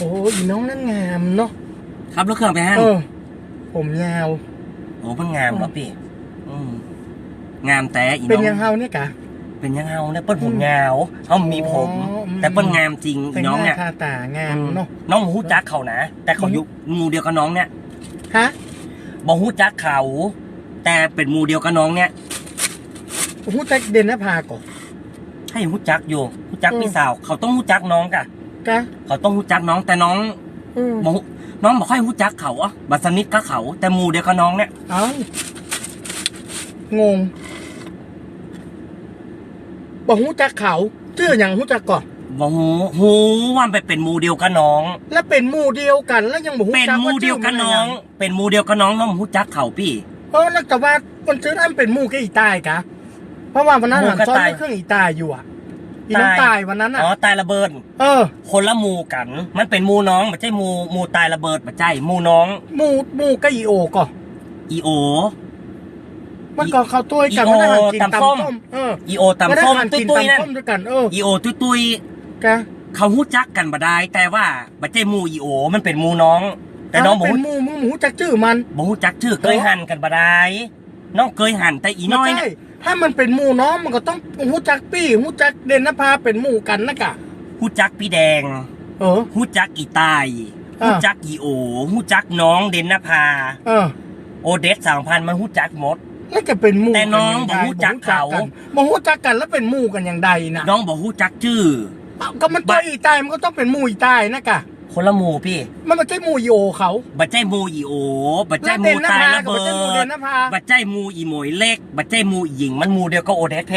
โอ้ยน้องนั่นงามเนาะครับรถเครื่องไปห้างเออ ผมยาว โอ้เพิ่งงามแล้วพี่อืมงามแต่อีเป็นน้องยังเฮาเนี่ยกะ เป็นยังเฮาเนี่ยเปิ้ลผมยาวเขามีผม อ๋ออืมแต่เปิ้ลงามจริงอีแต่งน้องหเนี่น้าย ทาตางามอืมเนาะ น้องบ่ฮู้จักเขานะ แต่เขาอืมอยู่หมู่เดียวกับน้องเนี่ยฮะบ่ฮู้จักเขา แต่เป็นหมู่เดียวกับน้องเนี่ย หูจักเด่นนภาก่อน ให้ฮู้จักอยู่ฮู้จักอืม พี่สาว เขาต้องฮู้จักน้องกะ กะเขาต้องฮู้จักน้องแต่น้องอืมบ่ฮู้น้องบ่ค่อยฮู้จักเขาอะบัดสนิทกับเขา แต่หมู่เดียวกับน้องเนี่ย เอ้างงบอกหูจักเขาชื่ออย่างหูจักก่อนบ่ฮู้ฮู้ว่ามันไปเป็นหมู่เดียวกับน้อง แล้วเป็นหมู่เดียวกัน แล้วยังบอกหูเป็นจักหมู่เดียวกับน้อง เป็นหมู่เดียวกับน้องน้องบ่ฮู้จักเขาพี่เออแล้วแต่ว่าคนซื้อนั่นเป็นหมู่กับอีตายกะ เพราะว่าวันนั้นหมู่หันกับซ้อนตายเครื่องอีตายอยู่อะ อีน้องตายวันนั้นอะอ๋อตายระเบิด เออ คนละหมู่กัน มันเป็นหมู่น้องไม่ใช่หมู่หมู่ตายระเบิดไม่ใช่หมู่น้องหมู่หมู่กับอีโอก่อนอีโอมันก็เขาตัวกันอีโอมันอาหารกินตำตำส้ส้มมเอออีโอมันตำส้มอาหารตุ้กิยนตุ้ยนั่นตำส้มด้วยกันเอออีโอตุ้ยตุ้ยกะเขาหู้จักกันบ่ได้แต่ว่าไม่ใช่หมู่อีโอ มันเป็นหมู่น้อง แต่น้องบอกเป็นหมู่มึงหมูจักชื่อมันบ่ฮู้จักชื่อเคยหันกันบ่ได้ น้องเคยหันแต่อีน้อยไม่เนี่ยใช่ถ้ามันเป็นหมู่น้องมันก็ต้องหูจักปี้หูจักเด่นนภาเป็นหมู่กันนะกะฮู้จักพี่แดงเออฮู้จักอีตายอ่าฮู้จักอีโอฮู้จักน้องเดนนภา เออโอเดสสามพันมันฮู้จักหมด แล้วจะเป็นหมู่แต่น้องยับ่รู้จักเขา บ่รู้จักกันแล้วเป็นหมู่กันอย่างใดนะน้องบ่ฮู้จักชื่อเอ้าก็มันตัวอีตายมันก็ต้องเป็นหมู่อีตายนะกะ คนละหมู่พี่ มันไม่ใช่หมู่อีโอเขาบัจใจหมูอีโอบัจใจแล้วหมูเด่นนตายภาระกับเบิมันใช่หมู่เด่นดนภาบัจใจหมูอีหมวยเล็ก บัจใจหมูอีหญิงมันหมูเดียวก็โอเดสเพ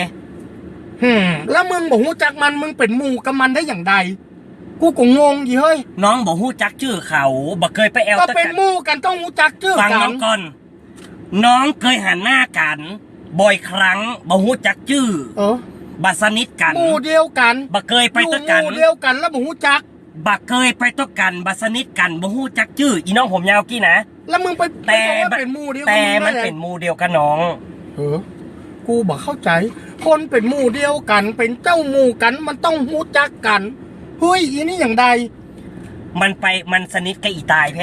หืมแล้วมึงบอกหูจักมันมึงเป็นหมู่กับมันได้อย่างใด กูก็งงยี่เฮ้ย น้องบอกฮู้จักชื่อเขาบ่เคยไปแอลก็ตะเป็นกันหมู่กันต้องหูจักชื่อฟังกัน้นองก่อน น้องเคยหันหน้ากันบ่อยครั้งบ่ฮู้จักชื่อเออบัสนิทกันหมู่เดียวกันบ่เคยไปอยู่ตะหกัน มู่เดียวกันแล้วบอกหูจัก บ่เคยไปตะกันบัสนิทกันบ่ฮู้จักชื่ออีน้องผมยาวกี้นะ แล้วมึงไปแต่ไปบอกว่าเป็นหมู่เดียวกัแต่บมันได้ไงเป็นหมูเดียวกับน้อง เออกูบอกเข้าใจ คนเป็นหมู่เดียวกัน เป็นเจ้าหมู่กันมันต้องหูจักกันเฮ้ยอีนี่อย่างใด มันไปมันสนิทกับอีตายเพ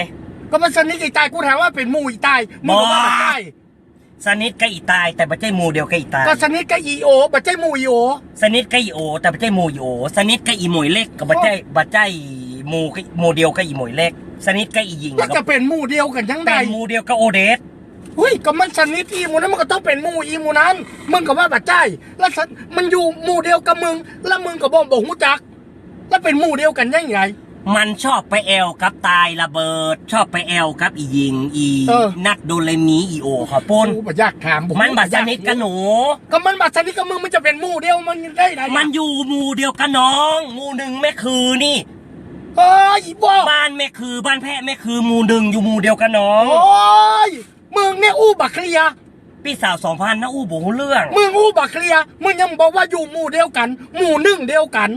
ก็มันสนิทอีตายกูถามว่าเป็นหมู่อีตายมึงบอกว่าบ้าใช่ สนิทกับอีตายแต่บ่ใช่หมูเดียวกับอีตายก็สนิทกับอีโอบัจใจหมู่อีโอสนิทกับอีโอ แต่บ่ใช่หมูอีโอสนิทกับอีหมวยเล็กกับบ่ใช่บ่ใช่หมูกับหมูเดียวกับอีหมวยเล็ก สนิทกับอีหญิงแล้วกัจะบเป็นหมู่เดียวกันยังใดเป็นหมูเดียวกับโอเดสเฮ้ยก็มันสนิทอีหมูนั้นมันก็ต้องเป็นหมู่อีหมูนั้นมึงก็ว่าบัจใจแล้วสันมันอยู่หมู่เดียวกับมึง แล้วมึงก็บอกบอกหูจัก แล้วเป็นหมู่เดียวกันยังไง มันชอบไปแอลกับตายระเบิด ชอบไปแอลกับอีหญิงอีเออ นักโดเรมีอีโอขอปนกูบ่อยากถามบ่มันบัสนิทกับหนู ก็มันบัสนิทกับมึงมันจะเป็นหมู่เดียวมันได้ไงมันอยู่หมู่เดียวกับน้องหมู่หนึ่งแม่คือนี่เฮ้ยอีบ้าบ้านแม่คือบ้านแพะแม่คือหมู่หนึ่งอยู่หมู่เดียวกับน้อง โอ้ยมึงเนี่ยอู้บักเคลียร์พี่สาวสองพันนะอู้บูเรื่องมึงอู้บักเคลียร์มึงยังบอกว่าอยู่หมู่เดียวกัน หมู่หนึ่งเดียวกัน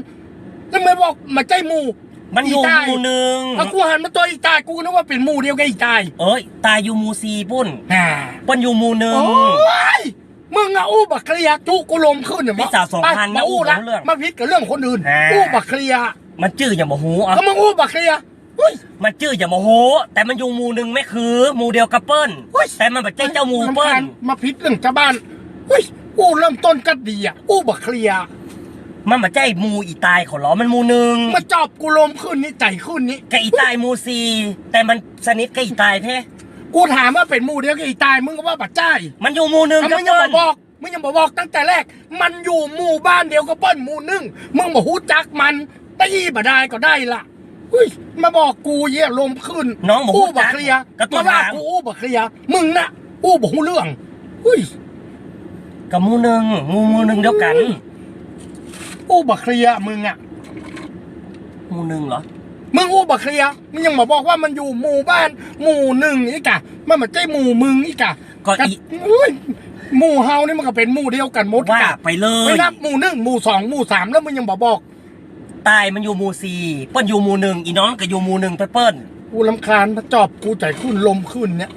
แล้วไม่บอกมาใจหมู่ มันอยู่อีตายหมู่หนึ่งถ้ากูหันมาตัวอีตายกูก็นึกว่าเป็นหมู่เดียวกับอีตายเอ้ยตายอยู่หมู่สี่ปุ้นฮ่าเปิ้นอยู่หมู่หนึ่งโอ้ยมึงอะอู้บักเคลียร์จุกูลมขึ้นเนี่ยพี่สาวสองพันมานะอู้ละอู้เรื่องมาพิดกับเรื่องคนอื่นอ่าอู้บักเคลียร์มันชื่ออย่ามาหูอะก็มึงอู้บักเคลียร์เฮ้ยมันชื่ออย่ามาโห แต่มันอยู่หมู่หนึ่งไม่คือหมู่เดียวกับเปิ้ลเฮ้ยแต่มันแบบเจ้าหมู่เปิ้รำคาลญมาพิดเรื่องชาวบ้านเฮ้ยอู้เริ่มต้นก็ดีอะอู้บักเคลียร์ มันแบบใจหมู่อีตายเขาเหรอมันหมู่หนึ่งมาจอบกูลมขึ้นนี่ใจขึ้นนี่กับอีตายหมู่สี่แต่มันสนิทกับอีตายเพ่กูถามว่าเป็นหมู่เดียวกับอีตายมึงก็ว่าบัดใจายมันอยู่หมู่หนึ่งทำกัไมบยังเปิ้บลอกบอกมึงยังบอกบอกตั้งแต่แรก มันอยู่หมู่บ้านเดียวกับเปิ้ลหมู่หนึ่งมึงบอกหูจักมันได้ยี่บ่ได้ก็ได้ล่ะเฮ้ยมาบอกกูเยี่ยลมขึ้นน้องบอกอู้หูบักจักเคลียร์ก็ตัวมาว่าถามกูอู้บักเคลียร์มึงน่ะอู้บอกหูเรื่องเฮ้ยกับหมู่หนึ่งหมู่หมู่หนึ่งเดียวกัน อู้บักเคลียมึงอะหมู่หนึ่งเหรอ มึงอู้บักเคลียมึงยังมาบอกว่ามันอยู่หมู่บ้านหมู่หนึ่งอีกอะมันไม่ใช่หมู่มึงอีกอะก็อีเฮ้ยหมู่เฮานี่มันก็เป็นหมู่เดียวกันหมดว่าอะไปเลไม่ย นับหมู่หนึ่งหมู่สองหมู่สามแล้วมึงยังบอกบอกตายมันอยู่หมู่สี่เปิ้ลอยู่หมู่หนึ่งอีน้องก็อยู่หมู่หนึ่งไปเปิ้ลกูลำคาญถ้าจอบกูใจขึ้นลมขึ้นเนี่ย